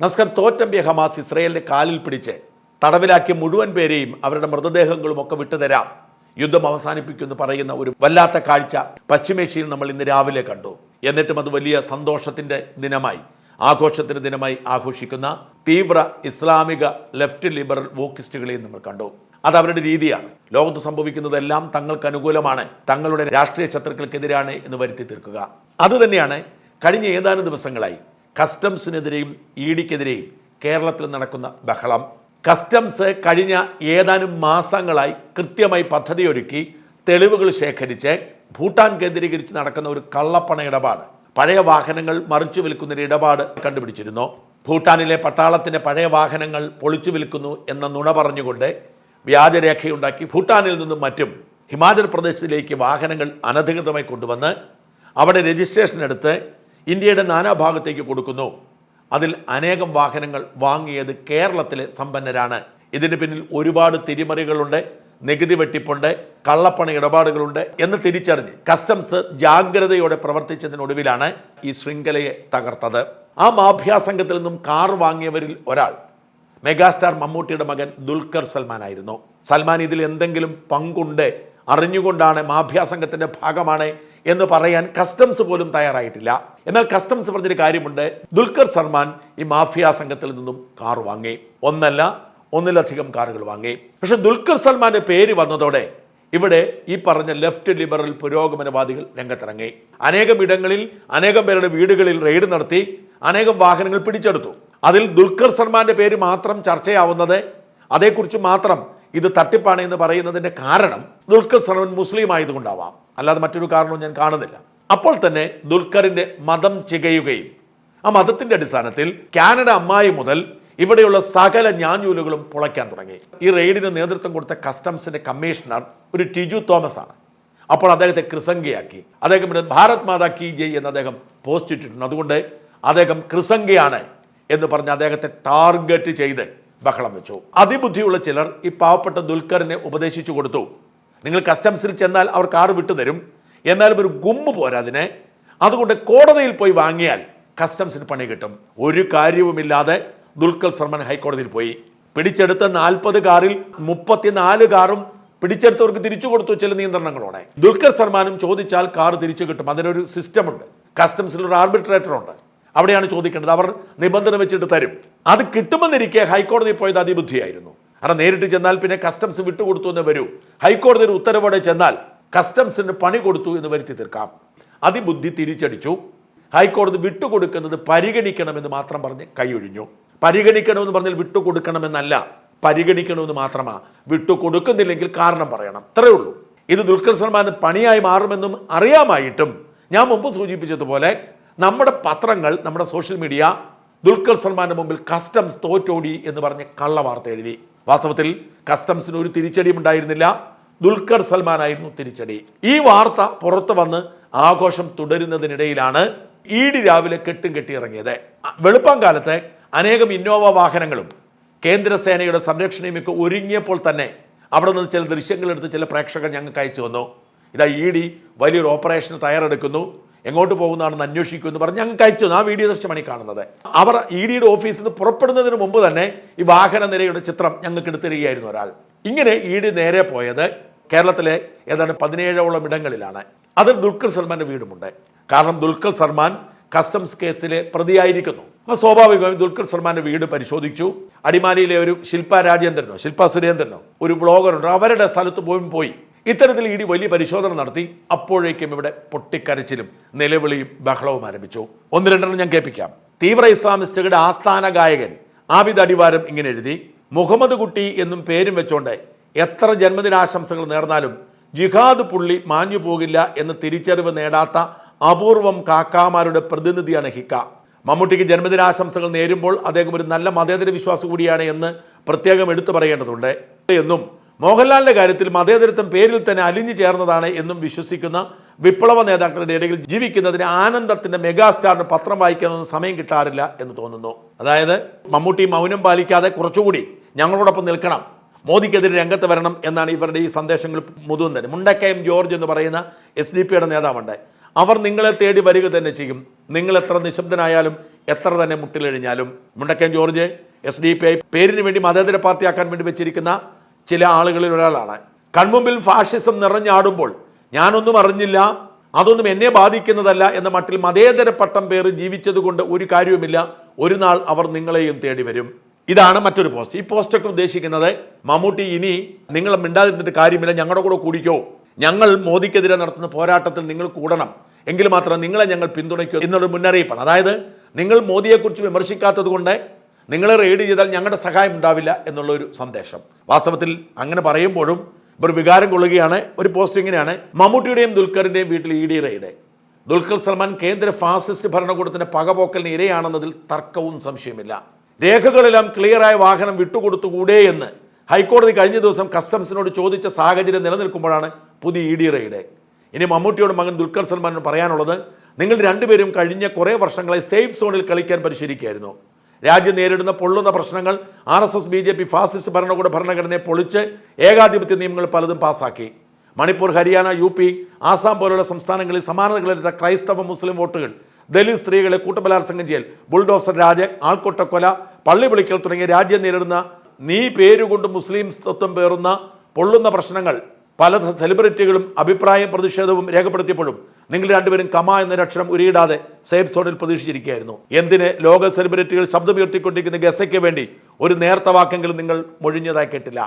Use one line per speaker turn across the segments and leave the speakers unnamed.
നസ്കർ തോറ്റമ്പിയ Hamas ഇസ്രയേലിന്റെ കാലിൽ പിടിച്ച് തടവിലാക്കിയ മുഴുവൻ പേരെയും അവരുടെ മൃതദേഹങ്ങളും ഒക്കെ വിട്ടുതരാം. യുദ്ധം അവസാനിപ്പിക്കുമെന്ന് പറയുന്ന ഒരു വല്ലാത്ത കാഴ്ച പശ്ചിമേഷ്യയിൽ നമ്മൾ ഇന്ന് രാവിലെ കണ്ടു. എന്നിട്ടും അത് വലിയ സന്തോഷത്തിന്റെ ദിനമായി ആഘോഷത്തിന്റെ ദിനമായി ആഘോഷിക്കുന്ന തീവ്ര ഇസ്ലാമിക ലെഫ്റ്റ് ലിബറൽ വോക്കിസ്റ്റുകളെയും നമ്മൾ കണ്ടു. അത് അവരുടെ രീതിയാണ്. ലോകത്ത് സംഭവിക്കുന്നതെല്ലാം തങ്ങൾക്ക് അനുകൂലമാണ് തങ്ങളുടെ രാഷ്ട്രീയ ശത്രുക്കൾക്കെതിരാണ് എന്ന് വരുത്തി തീർക്കുക. അതുതന്നെയാണ് കഴിഞ്ഞ ഏതാനും ദിവസങ്ങളായി കസ്റ്റംസിനെതിരെയും ഇ ഡിക്കെതിരെയും കേരളത്തിൽ നടക്കുന്ന ബഹളം. കസ്റ്റംസ് കഴിഞ്ഞ ഏതാനും മാസങ്ങളായി കൃത്യമായി പദ്ധതിയൊരുക്കി തെളിവുകൾ ശേഖരിച്ച് ഭൂട്ടാൻ കേന്ദ്രീകരിച്ച് നടക്കുന്ന ഒരു കള്ളപ്പണ ഇടപാട്. പഴയ വാഹനങ്ങൾ മറിച്ചു വിൽക്കുന്ന ഒരു ഇടപാട് കണ്ടുപിടിച്ചിരുന്നു. ഭൂട്ടാനിലെ പട്ടാളത്തിന്റെ പഴയ വാഹനങ്ങൾ പൊളിച്ചു വിൽക്കുന്നു എന്ന നുണ പറഞ്ഞുകൊണ്ട് വ്യാജരേഖയുണ്ടാക്കി ഭൂട്ടാനിൽ നിന്നും മറ്റും ഹിമാചൽ പ്രദേശിലേക്ക് വാഹനങ്ങൾ അനധികൃതമായി കൊണ്ടുവന്ന് അവിടെ രജിസ്ട്രേഷൻ എടുത്ത് ഇന്ത്യയുടെ നാനാഭാഗത്തേക്ക് കൊടുക്കുന്നു. അതിൽ അനേകം വാഹനങ്ങൾ വാങ്ങിയത് കേരളത്തിലെ സമ്പന്നരാണ്. ഇതിന് പിന്നിൽ ഒരുപാട് തിരിമറികളുണ്ട് നികുതി വെട്ടിപ്പുണ്ട് കള്ളപ്പണ ഇടപാടുകളുണ്ട് എന്ന് തിരിച്ചറിഞ്ഞ് കസ്റ്റംസ് ജാഗ്രതയോടെ പ്രവർത്തിച്ചതിനൊടുവിലാണ് ഈ ശൃംഖലയെ തകർത്തത്. ആ മാഫിയ സംഘത്തിൽ നിന്നും കാർ വാങ്ങിയവരിൽ ഒരാൾ മെഗാസ്റ്റാർ മമ്മൂട്ടിയുടെ മകൻ ദുൽഖർ സൽമാൻ ആയിരുന്നു സൽമാൻ ഇതിൽ എന്തെങ്കിലും പങ്കുണ്ട് അറിഞ്ഞുകൊണ്ടാണ് മാഫിയ സംഘത്തിന്റെ ഭാഗമാണ് എന്ന് പറയാൻ കസ്റ്റംസ് പോലും തയ്യാറായിട്ടില്ല. എന്നാൽ കസ്റ്റംസ് പറഞ്ഞൊരു കാര്യമുണ്ട്. ദുൽഖർ സൽമാൻ ഈ മാഫിയ സംഘത്തിൽ നിന്നും കാർ വാങ്ങി. ഒന്നല്ല ഒന്നിലധികം കാറുകൾ വാങ്ങി. പക്ഷെ ദുൽഖർ സൽമാന്റെ പേര് വന്നതോടെ ഇവിടെ ഈ പറഞ്ഞ ലെഫ്റ്റ് ലിബറൽ പുരോഗമനവാദികൾ രംഗത്തിറങ്ങി. അനേകം ഇടങ്ങളിൽ അനേകം പേരുടെ വീടുകളിൽ റെയ്ഡ് നടത്തി അനേകം വാഹനങ്ങൾ പിടിച്ചെടുത്തു. അതിൽ ദുൽഖർ സൽമാന്റെ പേര് മാത്രം ചർച്ചയാവുന്നത് അതേക്കുറിച്ച് മാത്രം ഇത് തട്ടിപ്പാണ് എന്ന് പറയുന്നതിന്റെ കാരണം ദുൽഖർ സൽമാൻ മുസ്ലിം ആയതുകൊണ്ടാവാം. അല്ലാതെ മറ്റൊരു കാരണവും ഞാൻ കാണുന്നില്ല. അപ്പോൾ തന്നെ ദുൽഖറിന്റെ മതം ചികയുകയും ആ മതത്തിന്റെ അടിസ്ഥാനത്തിൽ കാനഡ അമ്മായി മുതൽ ഇവിടെയുള്ള സകല ഞാഞ്ഞൂലുകളും പുളയ്ക്കാൻ തുടങ്ങി. ഈ റെയ്ഡിന് നേതൃത്വം കൊടുത്ത കസ്റ്റംസിന്റെ കമ്മീഷണർ ഒരു ടിജു തോമസ് ആണ് അപ്പോൾ അദ്ദേഹത്തെ കൃസംഗിയാക്കി. അദ്ദേഹം ഭാരത് മാതാ കി ജയ് എന്ന് അദ്ദേഹം പോസ്റ്റ് ഇട്ടിട്ടുണ്ട്. അതുകൊണ്ട് അദ്ദേഹം കൃസംഗിയാണ് എന്ന് പറഞ്ഞ് അദ്ദേഹത്തെ ടാർഗറ്റ് ചെയ്ത് ബഹളം വെച്ചു. അതിബുദ്ധിയുള്ള ചിലർ ഈ പാവപ്പെട്ട ദുൽഖറിനെ ഉപദേശിച്ചു കൊടുത്തു. നിങ്ങൾ കസ്റ്റംസിൽ ചെന്നാൽ അവർ കാറ് വിട്ടുതരും എന്നാലും ഒരു ഗുമ്പ് പോരാ അതിനെ. അതുകൊണ്ട് കോടതിയിൽ പോയി വാങ്ങിയാൽ കസ്റ്റംസിന് പണി കിട്ടും. ഒരു കാര്യവുമില്ലാതെ ദുൽഖർ സർമൻ ഹൈക്കോടതിയിൽ പോയി. പിടിച്ചെടുത്ത നാൽപ്പത് കാറിൽ മുപ്പത്തിനാല് കാറും പിടിച്ചെടുത്തവർക്ക് തിരിച്ചു കൊടുത്തു ചില നിയന്ത്രണങ്ങളോടെ. ദുൽഖർ സൽമാനും ചോദിച്ചാൽ കാർ തിരിച്ചു കിട്ടും. അതിനൊരു സിസ്റ്റമുണ്ട് കസ്റ്റംസിൽ ഒരു ആർബിട്രേറ്റർ ഉണ്ട് അവിടെയാണ് ചോദിക്കേണ്ടത്. അവർ നിബന്ധന വെച്ചിട്ട് തരും. അത് കിട്ടുമെന്നിരിക്കെ ഹൈക്കോടതി പോയത് അതിബുദ്ധിയായിരുന്നു. കാരണം നേരിട്ട് ചെന്നാൽ പിന്നെ കസ്റ്റംസ് വിട്ടുകൊടുത്തു എന്ന് വരൂ. ഹൈക്കോടതിയുടെ ഉത്തരവോടെ ചെന്നാൽ കസ്റ്റംസിന് പണി കൊടുത്തു എന്ന് വരുത്തി തീർക്കാം. അതിബുദ്ധി തിരിച്ചടിച്ചു. ഹൈക്കോടതി വിട്ടുകൊടുക്കുന്നത് പരിഗണിക്കണമെന്ന് മാത്രം പറഞ്ഞ് കൈയൊഴിഞ്ഞു. പരിഗണിക്കണമെന്ന് പറഞ്ഞാൽ വിട്ടുകൊടുക്കണമെന്നല്ല. പരിഗണിക്കണമെന്ന് മാത്രമാ. വിട്ടുകൊടുക്കുന്നില്ലെങ്കിൽ കാരണം പറയണം. അത്രേ ഉള്ളൂ. ഇത് ദുൽഖർ സൽമാൻ പണിയായി മാറുമെന്നും അറിയാമായിട്ടും ഞാൻ മുമ്പ് സൂചിപ്പിച്ചതുപോലെ നമ്മുടെ പത്രങ്ങൾ നമ്മുടെ സോഷ്യൽ മീഡിയ ദുൽഖർ സൽമാന്റെ മുമ്പിൽ കസ്റ്റംസ് തോറ്റോടി എന്ന് പറഞ്ഞ് കള്ള വാർത്ത എഴുതി. വാസ്തവത്തിൽ കസ്റ്റംസിന് ഒരു തിരിച്ചടിയും ഉണ്ടായിരുന്നില്ല. ദുൽഖർ സൽമാനായിരുന്നു തിരിച്ചടി. ഈ വാർത്ത പുറത്തു വന്ന് ആഘോഷം തുടരുന്നതിനിടയിലാണ് ഡി രാവിലെ കെട്ടും കെട്ടിയിറങ്ങിയത്. വെളുപ്പം കാലത്ത് അനേകം ഇന്നോവ വാഹനങ്ങളും കേന്ദ്രസേനയുടെ സംരക്ഷണയുമൊക്കെ ഒരുങ്ങിയപ്പോൾ തന്നെ അവിടെ നിന്ന് ചില ദൃശ്യങ്ങളെടുത്ത് ചില പ്രേക്ഷകർ ഞങ്ങൾക്ക് അയച്ചു വന്നു ഇതാ ഇ ഡി വലിയൊരു ഓപ്പറേഷന് തയ്യാറെടുക്കുന്നു. എങ്ങോട്ട് പോകുന്നതാണെന്ന് അന്വേഷിക്കൂ എന്ന് പറഞ്ഞ് ഞങ്ങൾക്ക് അയച്ചു. ആ വീഡിയോ ദൃശ്യമാണ് ഈ കാണുന്നത്. അവർ ഇ ഡിയുടെ ഓഫീസിൽ നിന്ന് പുറപ്പെടുന്നതിന് മുമ്പ് തന്നെ ഈ വാഹന നിരയുടെ ചിത്രം ഞങ്ങൾക്ക് എടുത്തിരിക്കുകയായിരുന്നു ഒരാൾ. ഇങ്ങനെ ഇ ഡി നേരെ പോയത് കേരളത്തിലെ ഏതാണ്ട് പതിനേഴോളം ഇടങ്ങളിലാണ്. അതിൽ ദുൽഖർ സൽമാന്റെ വീടുമുണ്ട്. കാരണം ദുൽഖർ സൽമാൻ കസ്റ്റംസ് കേസിലെ പ്രതിയായിരിക്കുന്നു. അപ്പോൾ സ്വാഭാവികമായും ദുൽഖർ സൽമാന്റെ വീട് പരിശോധിച്ചു. അടിമാലിയിലെ ഒരു ശില്പ രാജേന്ദ്രനോ ശില്പ സുരേന്ദ്രനോ ഒരു ബ്ലോഗറുണ്ടോ അവരുടെ സ്ഥലത്ത് പോയി പോയി. ഇത്തരത്തിൽ ഇ ഡി വലിയ പരിശോധന നടത്തി അപ്പോഴേക്കും ഇവിടെ പൊട്ടിക്കരച്ചിലും നിലവിളിയും ബഹളവും ആരംഭിച്ചു. ഒന്ന് രണ്ടെണ്ണം ഞാൻ കേൾപ്പിക്കാം. തീവ്ര ഇസ്ലാമിസ്റ്റുകളുടെ ആസ്ഥാന ഗായകൻ ആബിദ് അടിവാരം ഇങ്ങനെ എഴുതി മുഹമ്മദ് കുട്ടി എന്നും പേരും വെച്ചോണ്ട് എത്ര ജന്മദിനാശംസകൾ നേർന്നാലും ജിഹാദ് പുള്ളി മാഞ്ഞു പോകില്ല എന്ന് തിരിച്ചറിവ് നേടാത്ത അപൂർവം കാക്കാമാരുടെ പ്രതിനിധിയാണ് ഹിക്ക. മമ്മൂട്ടിക്ക് ജന്മദിനാശംസകൾ നേരുമ്പോൾ അദ്ദേഹം ഒരു നല്ല മതേതര വിശ്വാസം കൂടിയാണ് എന്ന് പ്രത്യേകം എടുത്തു പറയേണ്ടതുണ്ട്. എന്നും മോഹൻലാലിന്റെ കാര്യത്തിൽ മതേതരത്വം പേരിൽ തന്നെ അലിഞ്ഞു ചേർന്നതാണ് എന്നും വിശ്വസിക്കുന്ന വിപ്ലവ നേതാക്കളുടെ ഇടയിൽ ജീവിക്കുന്നതിന് ആനന്ദത്തിന്റെ മെഗാസ്റ്റാറിന് പത്രം വായിക്കാനൊന്നും സമയം കിട്ടാറില്ല എന്ന് തോന്നുന്നു. അതായത് മമ്മൂട്ടി മൗനം പാലിക്കാതെ കുറച്ചുകൂടി ഞങ്ങളോടൊപ്പം നിൽക്കണം മോദിക്കെതിരെ രംഗത്ത് വരണം എന്നാണ് ഇവരുടെ ഈ സന്ദേശങ്ങൾ മുതുകുന്നത് മുണ്ടക്കയം ജോർജ് എന്ന് പറയുന്ന എസ് ഡി പിയുടെ നേതാവുണ്ട്. അവർ നിങ്ങളെ തേടി വരിക തന്നെ ചെയ്യും. നിങ്ങൾ എത്ര നിശബ്ദനായാലും എത്ര തന്നെ മുട്ടിലെഴിഞ്ഞാലും. Mundakayam George S D P I പേരിന് വേണ്ടി മതേതര പാർട്ടിയാക്കാൻ വേണ്ടി വെച്ചിരിക്കുന്ന ചില ആളുകളിൽ ഒരാളാണ്. കൺമുമ്പിൽ ഫാഷിസം നിറഞ്ഞാടുമ്പോൾ ഞാനൊന്നും അറിഞ്ഞില്ല അതൊന്നും എന്നെ ബാധിക്കുന്നതല്ല എന്ന മട്ടിൽ മതേതര പട്ടം പേര് ജീവിച്ചതുകൊണ്ട് ഒരു കാര്യവുമില്ല. ഒരു നാൾ അവർ നിങ്ങളെയും തേടി വരും. ഇതാണ് മറ്റൊരു പോസ്റ്റ് ഈ പോസ്റ്റൊക്കെ ഉദ്ദേശിക്കുന്നത് മമ്മൂട്ടി ഇനി നിങ്ങൾ മിണ്ടാതിരുന്നിട്ട് കാര്യമില്ല ഞങ്ങളുടെ കൂടെ കൂടിക്കോ. ഞങ്ങൾ മോദിക്കെതിരെ നടത്തുന്ന പോരാട്ടത്തിൽ നിങ്ങൾ കൂടണം. എങ്കിൽ മാത്രം നിങ്ങളെ ഞങ്ങൾ പിന്തുണയ്ക്കൂ. എന്നുള്ള മുന്നറിയിപ്പാണ്. അതായത് നിങ്ങൾ മോദിയെക്കുറിച്ച് വിമർശിക്കാത്തത് കൊണ്ട് നിങ്ങളെ റെയ്ഡ് ചെയ്താൽ ഞങ്ങളുടെ സഹായം ഉണ്ടാവില്ല എന്നുള്ളൊരു സന്ദേശം. വാസ്തവത്തിൽ അങ്ങനെ പറയുമ്പോഴും ഇവർ വികാരം കൊള്ളുകയാണ്. ഒരു പോസ്റ്റ് ഇങ്ങനെയാണ്. മമ്മൂട്ടിയുടെയും ദുൽഖറിന്റെയും വീട്ടിൽ E D raid Dulquer Salmaan കേന്ദ്ര ഫാസിസ്റ്റ് ഭരണകൂടത്തിന്റെ പകപോക്കലിന് ഇരയാണെന്നതിൽ തർക്കവും സംശയമില്ല രേഖകളെല്ലാം ക്ലിയറായ വാഹനം വിട്ടുകൊടുത്തുകൂടെ എന്ന് ഹൈക്കോടതി കഴിഞ്ഞ ദിവസം കസ്റ്റംസിനോട് ചോദിച്ച സാഹചര്യം നിലനിൽക്കുമ്പോഴാണ് പുതിയ ഇ ഡി റെയ്ഡ് ഇനി മമ്മൂട്ടിയോട് മകൻ ദുൽഖർ സൽമാനോട് പറയാനുള്ളത് നിങ്ങൾ രണ്ടുപേരും കഴിഞ്ഞ കുറേ വർഷങ്ങളെ സേഫ് സോണിൽ കളിക്കാൻ പരിശീലിക്കുകയായിരുന്നു. രാജ്യം നേരിടുന്ന പൊള്ളുന്ന പ്രശ്നങ്ങൾ R S S B J P fascist ഭരണകൂട ഭരണഘടനയെ പൊളിച്ച് ഏകാധിപത്യ നിയമങ്ങൾ പലതും പാസാക്കി. മണിപ്പൂർ ഹരിയാന യു പി ആസാം പോലുള്ള സംസ്ഥാനങ്ങളിൽ സമാനതകളിലെ ക്രൈസ്തവ മുസ്ലിം വോട്ടുകൾ ദലിത് സ്ത്രീകളെ കൂട്ടബലാത്സംഗം ചെയ്യൽ ബുൾഡോസർ രാജ ആൾക്കൊട്ടക്കൊല പള്ളി വിളിക്കൽ തുടങ്ങിയ രാജ്യം നേരിടുന്ന നീ പേരുകൊണ്ട് മുസ്ലിം തത്വം പേറുന്ന പൊള്ളുന്ന പ്രശ്നങ്ങൾ പല സെലിബ്രിറ്റികളും അഭിപ്രായം പ്രതിഷേധവും രേഖപ്പെടുത്തിയപ്പോഴും നിങ്ങൾ രണ്ടുപേരും കമ എന്ന അക്ഷരം ഉരിയിടാതെ സേഫ് സോണിൽ പ്രതീക്ഷിച്ചിരിക്കുകയായിരുന്നു. എന്തിന് ലോക സെലിബ്രിറ്റികൾ ശബ്ദമുയർത്തിക്കൊണ്ടിരിക്കുന്ന ഗസയ്ക്ക് വേണ്ടി ഒരു നേർത്ത വാക്കെങ്കിലും നിങ്ങൾ മൊഴിഞ്ഞതായി കേട്ടില്ല.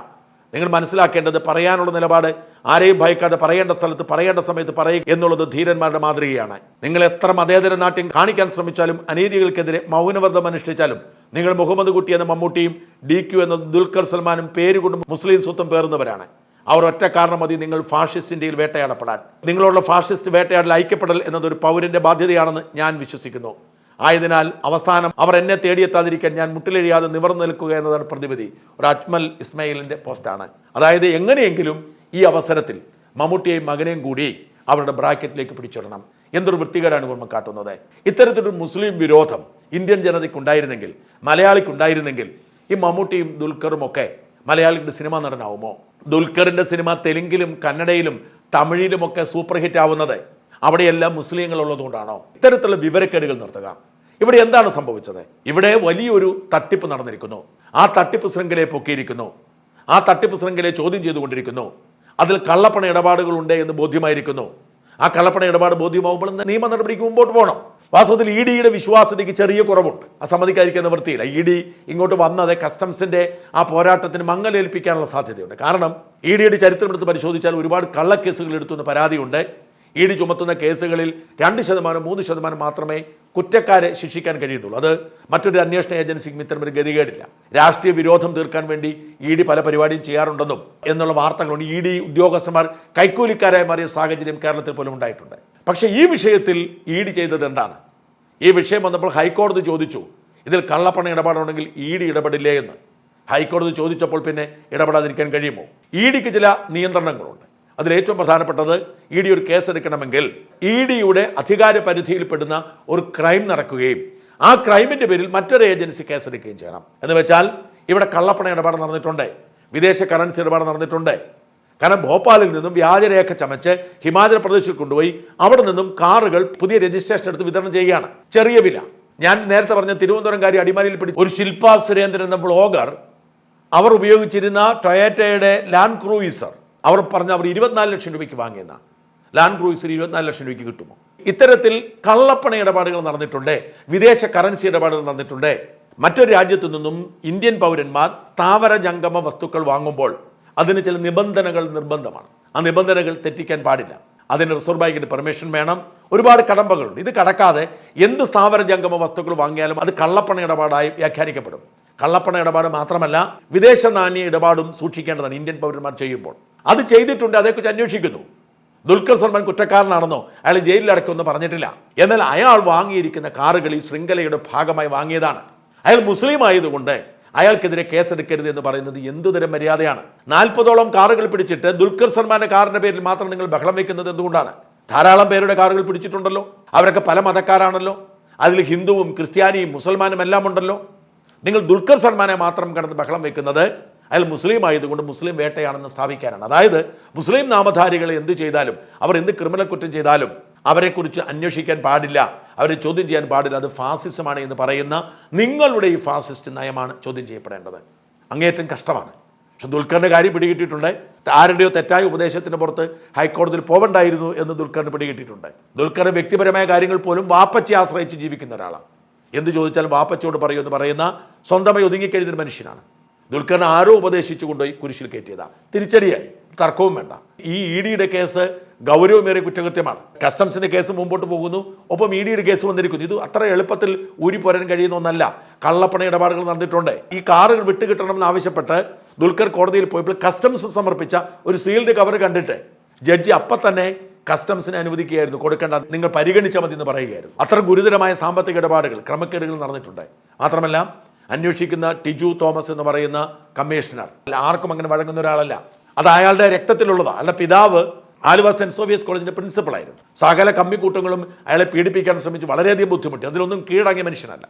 നിങ്ങൾ മനസ്സിലാക്കേണ്ടത് പറയാനുള്ള നിലപാട് ആരെയും ഭയക്കാതെ പറയേണ്ട സ്ഥലത്ത് പറയേണ്ട സമയത്ത് പറയുക എന്നുള്ളത് ധീരന്മാരുടെ മാതൃകയാണ്. നിങ്ങൾ എത്ര മതേതര നാട്യം കാണിക്കാൻ ശ്രമിച്ചാലും അനീതികൾക്കെതിരെ മൗനവ്രതം അനുഷ്ഠിച്ചാലും നിങ്ങൾ മുഹമ്മദ് കുട്ടി എന്ന മമ്മൂട്ടിയും ഡി ക്യു എന്ന ദുൽഖർ സൽമാനും പേരുകൊണ്ട് മുസ്ലിം സ്വത്വം പേറുന്നവരാണ്. അവർ ഒറ്റ കാരണം മതി നിങ്ങൾ ഫാഷിസ്റ്റ് ഇന്ത്യയിൽ വേട്ടയാടപ്പെടാൻ. നിങ്ങളുള്ള ഫാഷിസ്റ്റ് വേട്ടയാടൽ ഐക്യപ്പെടൽ എന്നതൊരു പൗരന്റെ ബാധ്യതയാണെന്ന് ഞാൻ വിശ്വസിക്കുന്നു. ആയതിനാൽ അവസാനം അവർ എന്നെ തേടിയെത്താതിരിക്കാൻ ഞാൻ മുട്ടിലെഴിയാതെ നിവർന്നു നിൽക്കുക എന്നതാണ് പ്രതിവിധി. ഒരു അജ്മൽ ഇസ്മായിലിന്റെ പോസ്റ്റാണ്. അതായത് എങ്ങനെയെങ്കിലും ഈ അവസരത്തിൽ മമ്മൂട്ടിയെയും മകനെയും കൂടി അവരുടെ ബ്രാക്കറ്റിലേക്ക് പിടിച്ചിടണം. എന്തൊരു വൃത്തികേടാണ് ഇവർ കാട്ടുന്നത്. ഇത്തരത്തിലൊരു മുസ്ലിം വിരോധം ഇന്ത്യൻ ജനതയ്ക്കുണ്ടായിരുന്നെങ്കിൽ മലയാളിക്കുണ്ടായിരുന്നെങ്കിൽ ഈ മമ്മൂട്ടിയും ദുൽഖറും ഒക്കെ മലയാളികളുടെ സിനിമ നടനാവുമോ? ദുൽഖറിന്റെ സിനിമ തെലുങ്കിലും കന്നഡയിലും തമിഴിലുമൊക്കെ സൂപ്പർ ഹിറ്റ് ആവുന്നത്. അവിടെയെല്ലാം മുസ്ലിങ്ങൾ ഉള്ളതുകൊണ്ടാണോ? ഇത്തരത്തിലുള്ള വിവരക്കേടുകൾ നിർത്തുക. ഇവിടെ എന്താണ് സംഭവിച്ചത്? ഇവിടെ വലിയൊരു തട്ടിപ്പ് നടന്നിരിക്കുന്നു. ആ തട്ടിപ്പ് ശൃംഖലയെ പൊക്കിയിരിക്കുന്നു. ആ തട്ടിപ്പ് ശൃംഖലയെ ചോദ്യം ചെയ്തുകൊണ്ടിരിക്കുന്നു. അതിൽ കള്ളപ്പണ ഇടപാടുകളുണ്ട് എന്ന് ബോധ്യമായിരിക്കുന്നു. ആ കള്ളപ്പണ ഇടപാട് ബോധ്യമാവുമ്പോൾ നിയമ നടപടിക്ക് മുമ്പോട്ട് പോകണം. വാസ്തവത്തിൽ ഇ ഡിയുടെ വിശ്വാസ്യതയ്ക്ക് ചെറിയ കുറവുണ്ട്. ആ സമ്മതിക്കാതിരിക്കാൻ നിവൃത്തിയില്ല ഇ ഡി ഇങ്ങോട്ട് വന്നത് കസ്റ്റംസിന്റെ ആ പോരാട്ടത്തിന് മങ്ങലേൽപ്പിക്കാനുള്ള സാധ്യതയുണ്ട്. കാരണം ഇ ഡിയുടെ ചരിത്രമെടുത്ത് പരിശോധിച്ചാൽ ഒരുപാട് കള്ളക്കേസുകൾ എടുത്തുന്ന പരാതിയുണ്ട്. ഇ ഡി ചുമത്തുന്ന കേസുകളിൽ രണ്ട് ശതമാനം മൂന്ന് ശതമാനം മാത്രമേ കുറ്റക്കാരെ ശിക്ഷിക്കാൻ കഴിയുന്നുള്ളൂ. അത് മറ്റൊരു അന്വേഷണ ഏജൻസിക്കും ഇത്തരം ഒരു ഗതികേടില്ല. രാഷ്ട്രീയ വിരോധം തീർക്കാൻ വേണ്ടി ഇ ഡി പല പരിപാടിയും ചെയ്യാറുണ്ടെന്നും എന്നുള്ള വാർത്തകളുണ്ട് ഇ ഡി ഉദ്യോഗസ്ഥന്മാർ കൈക്കൂലിക്കാരായി മാറിയ സാഹചര്യം കേരളത്തിൽ പോലും ഉണ്ടായിട്ടുണ്ട്. പക്ഷേ ഈ വിഷയത്തിൽ ഇ ഡി ചെയ്തത് എന്താണ്? ഈ വിഷയം വന്നപ്പോൾ ഹൈക്കോടതി ചോദിച്ചു ഇതിൽ കള്ളപ്പണ ഇടപാടുണ്ടെങ്കിൽ ഇ ഡി ഇടപെടില്ലേ എന്ന്? ഹൈക്കോടതി ചോദിച്ചപ്പോൾ പിന്നെ ഇടപെടാതിരിക്കാൻ കഴിയുമോ? ഇ ഡിക്ക് ചില നിയന്ത്രണങ്ങളുണ്ട്. അതിൽ ഏറ്റവും പ്രധാനപ്പെട്ടത് ഇ ഡി ഒരു കേസെടുക്കണമെങ്കിൽ ഇ ഡിയുടെ അധികാര പരിധിയിൽപ്പെടുന്ന ഒരു ക്രൈം നടക്കുകയും ആ ക്രൈമിന്റെ പേരിൽ മറ്റൊരു ഏജൻസി കേസെടുക്കുകയും ചെയ്യണം. എന്ന് വെച്ചാൽ ഇവിടെ കള്ളപ്പണ ഇടപാട് നടന്നിട്ടുണ്ട്. വിദേശ കറൻസി ഇടപാട് നടന്നിട്ടുണ്ട്. കാരണം ഭോപ്പാലിൽ നിന്നും വ്യാജരേഖ ചമച്ച് ഹിമാചൽ പ്രദേശിൽ കൊണ്ടുപോയി. അവിടെ നിന്നും കാറുകൾ പുതിയ രജിസ്ട്രേഷൻ എടുത്ത് വിതരണം ചെയ്യുകയാണ്. ചെറിയ വില. ഞാൻ നേരത്തെ പറഞ്ഞ തിരുവനന്തപുരംകാരി അടിമാലിയിൽ പിടിച്ച ഒരു ശില്പ സുരേന്ദ്രൻ എന്ന ബ്ലോഗർ അവർ ഉപയോഗിച്ചിരുന്ന ടൊയാറ്റയുടെ ലാൻഡ് ക്രൂയിസർ അവർ പറഞ്ഞ അവർ ഇരുപത്തിനാല് ലക്ഷം രൂപയ്ക്ക് വാങ്ങിയെന്ന. ലാൻഡ് ക്രൂയിസർ ഇരുപത്തിനാല് ലക്ഷം രൂപയ്ക്ക് കിട്ടുമോ? ഇത്തരത്തിൽ കള്ളപ്പണ ഇടപാടുകൾ നടന്നിട്ടുണ്ട്. വിദേശ കറൻസി ഇടപാടുകൾ നടന്നിട്ടുണ്ട്. മറ്റൊരു രാജ്യത്തു നിന്നും ഇന്ത്യൻ പൗരന്മാർ സ്ഥാവര ജംഗമ വസ്തുക്കൾ വാങ്ങുമ്പോൾ അതിന് ചില നിബന്ധനകൾ നിർബന്ധമാണ്. ആ നിബന്ധനകൾ തെറ്റിക്കാൻ പാടില്ല. അതിന് റിസർവ് ബാങ്കിന്റെ പെർമിഷൻ വേണം. ഒരുപാട് കടമ്പകളുണ്ട്. ഇത് കടക്കാതെ എന്ത് സ്ഥാപന ജംഗമ വസ്തുക്കൾ വാങ്ങിയാലും അത് കള്ളപ്പണ ഇടപാടായി വ്യാഖ്യാനിക്കപ്പെടും. കള്ളപ്പണ ഇടപാട് മാത്രമല്ല വിദേശ നാണ്യ ഇടപാടും സൂക്ഷിക്കേണ്ടതാണ് ഇന്ത്യൻ പൗരന്മാർ ചെയ്യുമ്പോൾ. അത് ചെയ്തിട്ടുണ്ട് അതേക്കുറിച്ച് അന്വേഷിക്കുന്നു. ദുൽഖർ സൽമാൻ കുറ്റക്കാരനാണെന്നോ അയാൾ ജയിലിൽ അടക്കുമെന്ന് പറഞ്ഞിട്ടില്ല. എന്നാൽ അയാൾ വാങ്ങിയിരിക്കുന്ന കാറുകൾ ഈ ശൃംഖലയുടെ ഭാഗമായി വാങ്ങിയതാണ്. അയാൾ മുസ്ലിം ആയതുകൊണ്ട് അയാൾക്കെതിരെ കേസെടുക്കരുത് എന്ന് പറയുന്നത് എന്തുതരം മര്യാദയാണ്? നാൽപ്പതോളം കാറുകൾ പിടിച്ചിട്ട് ദുൽഖർ സൽമാന്റെ കാറിന്റെ പേരിൽ മാത്രം നിങ്ങൾ ബഹളം വെക്കുന്നത് എന്തുകൊണ്ടാണ്? ധാരാളം പേരുടെ കാറുകൾ പിടിച്ചിട്ടുണ്ടല്ലോ. അവരൊക്കെ പല മതക്കാരാണല്ലോ. അതിൽ ഹിന്ദുവും ക്രിസ്ത്യാനിയും മുസൽമാനും എല്ലാം ഉണ്ടല്ലോ. നിങ്ങൾ ദുൽഖർ സൽമാനെ മാത്രം കടന്ന് ബഹളം വെക്കുന്നത് അയാൾ മുസ്ലിം ആയതുകൊണ്ട് മുസ്ലിം വേട്ടയാണെന്ന് സ്ഥാപിക്കാനാണ്. അതായത് മുസ്ലിം നാമധാരികൾ എന്ത് ചെയ്താലും അവർ എന്ത് ക്രിമിനൽ കുറ്റം ചെയ്താലും അവരെക്കുറിച്ച് അന്വേഷിക്കാൻ പാടില്ല. അവരെ ചോദ്യം ചെയ്യാൻ പാടില്ല. അത് ഫാസിസമാണ് എന്ന് പറയുന്ന നിങ്ങളുടെ ഈ ഫാസിസ്റ്റ് നയമാണ് ചോദ്യം ചെയ്യപ്പെടേണ്ടത്. അങ്ങേയറ്റം കഷ്ടമാണ്. പക്ഷെ ദുൽഖറിന്റെ കാര്യം പിടികിട്ടിയിട്ടുണ്ട്. ആരുടെയോ തെറ്റായ ഉപദേശത്തിന് പുറത്ത് ഹൈക്കോടതിയിൽ പോവണ്ടായിരുന്നു എന്ന് ദുൽഖറിന് പിടികിട്ടിയിട്ടുണ്ട്. ദുൽഖർ വ്യക്തിപരമായ കാര്യങ്ങൾ പോലും വാപ്പച്ചെ ആശ്രയിച്ച് ജീവിക്കുന്ന ഒരാളാണ്. എന്ത് ചോദിച്ചാലും വാപ്പച്ചോട് പറയൂ എന്ന് പറയുന്ന സ്വന്തമായി ഒതുങ്ങിക്കഴിഞ്ഞൊരു മനുഷ്യനാണ്. ദുൽഖറിനെ ആരോ ഉപദേശിച്ചു കൊണ്ടുപോയി കുരിശിൽ കയറ്റിയതാണ് തിരിച്ചടിയായി. തർക്കവും വേണ്ട. ഈ ഇ ഡിയുടെ കേസ് ഗൗരവമേറിയ കുറ്റകൃത്യമാണ്. കസ്റ്റംസിന്റെ കേസ് മുമ്പോട്ട് പോകുന്നു. ഒപ്പം ഇ ഡിയുടെ കേസ് വന്നിരിക്കുന്നു. ഇത് അത്ര എളുപ്പത്തിൽ ഊരിപ്പോരാൻ കഴിയുന്ന ഒന്നല്ല. കള്ളപ്പണ ഇടപാടുകൾ നടന്നിട്ടുണ്ട്. ഈ കാറുകൾ വിട്ടുകിട്ടണമെന്ന് ആവശ്യപ്പെട്ട് ദുൽഖർ കോടതിയിൽ പോയപ്പോൾ കസ്റ്റംസ് സമർപ്പിച്ച ഒരു സീൽഡ് കവർ കണ്ടിട്ട് ജഡ്ജി അപ്പം തന്നെ കസ്റ്റംസിനെ അനുവദിക്കുകയായിരുന്നു. കൊടുക്കേണ്ട നിങ്ങൾ പരിഗണിച്ചാൽ മതി എന്ന് പറയുകയായിരുന്നു. അത്ര ഗുരുതരമായ സാമ്പത്തിക ഇടപാടുകൾ ക്രമക്കേടുകൾ നടന്നിട്ടുണ്ട്. മാത്രമല്ല അന്വേഷിക്കുന്ന ടിജു തോമസ് എന്ന് പറയുന്ന കമ്മീഷണർ ആർക്കും അങ്ങനെ വഴങ്ങുന്ന ഒരാളല്ല. അത് അയാളുടെ രക്തത്തിലുള്ളതാണ് അയാളുടെ പിതാവ് ആലുവ സെന്റ് സോവിയസ് കോളേജിന്റെ പ്രിൻസിപ്പളായിരുന്നു സകല കമ്മിക്കൂട്ടങ്ങളും അയാളെ പീഡിപ്പിക്കാൻ ശ്രമിച്ച് വളരെയധികം ബുദ്ധിമുട്ടി. അതിലൊന്നും കീഴടങ്ങിയ മനുഷ്യനല്ല.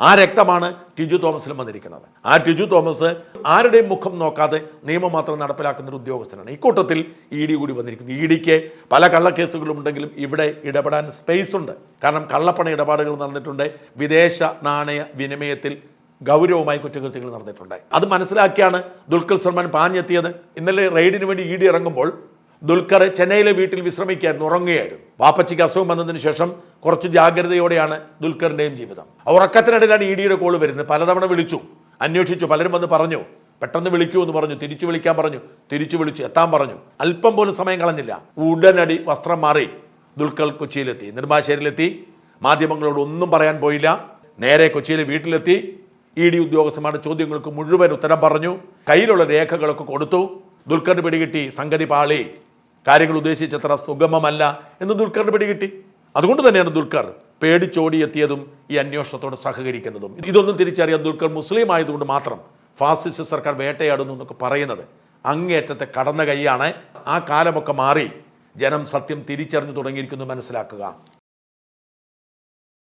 ആ രക്തമാണ് ടിജു തോമസിലും വന്നിരിക്കുന്നത്. ആ ടിജു തോമസ് ആരുടെയും മുഖം നോക്കാതെ നിയമം മാത്രം നടപ്പിലാക്കുന്ന ഒരു ഉദ്യോഗസ്ഥനാണ്. ഇക്കൂട്ടത്തിൽ ഇ ഡി കൂടി വന്നിരിക്കുന്നു. ഇ ഡിക്ക് പല കള്ളക്കേസുകളും ഉണ്ടെങ്കിലും ഇവിടെ ഇടപെടാൻ സ്പേസ് ഉണ്ട്. കാരണം കള്ളപ്പണ ഇടപാടുകൾ നടന്നിട്ടുണ്ട്. വിദേശ നാണയ വിനിമയത്തിൽ ഗൗരവമായി കുറ്റകൃത്യങ്ങൾ നടന്നിട്ടുണ്ട്. അത് മനസ്സിലാക്കിയാണ് ദുൽഖർ സൽമാൻ പാഞ്ഞെത്തിയത്. ഇന്നലെ റെയ്ഡിന് വേണ്ടി ഇ ഡി ഇറങ്ങുമ്പോൾ ദുൽഖർ ചെന്നൈയിലെ വീട്ടിൽ വിശ്രമിക്കായിരുന്നു ഉറങ്ങുകയായിരുന്നു. വാപ്പച്ചിക്ക് അസുഖം വന്നതിന് ശേഷം കുറച്ച് ജാഗ്രതയോടെയാണ് ദുൽഖറിന്റെയും ജീവിതം. ഉറക്കത്തിനിടയിലാണ് ഇ ഡിയുടെ കോൾ വരുന്നത്. പലതവണ വിളിച്ചു. അന്വേഷിച്ചു. പലരും വന്ന് പറഞ്ഞു. പെട്ടെന്ന് വിളിക്കൂ എന്ന് പറഞ്ഞു. തിരിച്ചു വിളിക്കാൻ പറഞ്ഞു. തിരിച്ചു വിളിച്ചു. എത്താൻ പറഞ്ഞു. അല്പം പോലും സമയം കളഞ്ഞില്ല. ഉടനടി വസ്ത്രം മാറി ദുൽഖർ കൊച്ചിയിലെത്തി. നെടുമ്പാശ്ശേരിയിലെത്തി. മാധ്യമങ്ങളോട് ഒന്നും പറയാൻ പോയില്ല. നേരെ കൊച്ചിയിലെ വീട്ടിലെത്തി. ഇ ഡി ഉദ്യോഗസ്ഥന്മാരുടെ ചോദ്യങ്ങൾക്ക് മുഴുവൻ ഉത്തരം പറഞ്ഞു. കയ്യിലുള്ള രേഖകളൊക്കെ കൊടുത്തു. ദുൽഖറിന് പിടികിട്ടി. സംഗതി പാളി. കാര്യങ്ങൾ ഉദ്ദേശിച്ചത്ര സുഗമമല്ല എന്ന് ദുൽഖറിന് പിടികിട്ടി. അതുകൊണ്ട് തന്നെയാണ് ദുൽഖർ പേടിച്ചോടിയെത്തിയതും ഈ അന്വേഷണത്തോട് സഹകരിക്കുന്നതും. ഇതൊന്നും തിരിച്ചറിയാൻ ദുൽഖർ മുസ്ലിം ആയതുകൊണ്ട് മാത്രം ഫാസിസ്റ്റ് സർക്കാർ വേട്ടയാടുന്നു എന്നൊക്കെ പറയുന്നത് അങ്ങേറ്റത്തെ കടന്ന കൈയാണ്. ആ കാലമൊക്കെ മാറി ജനം സത്യം തിരിച്ചറിഞ്ഞു തുടങ്ങിയിരിക്കുന്നു മനസ്സിലാക്കുക.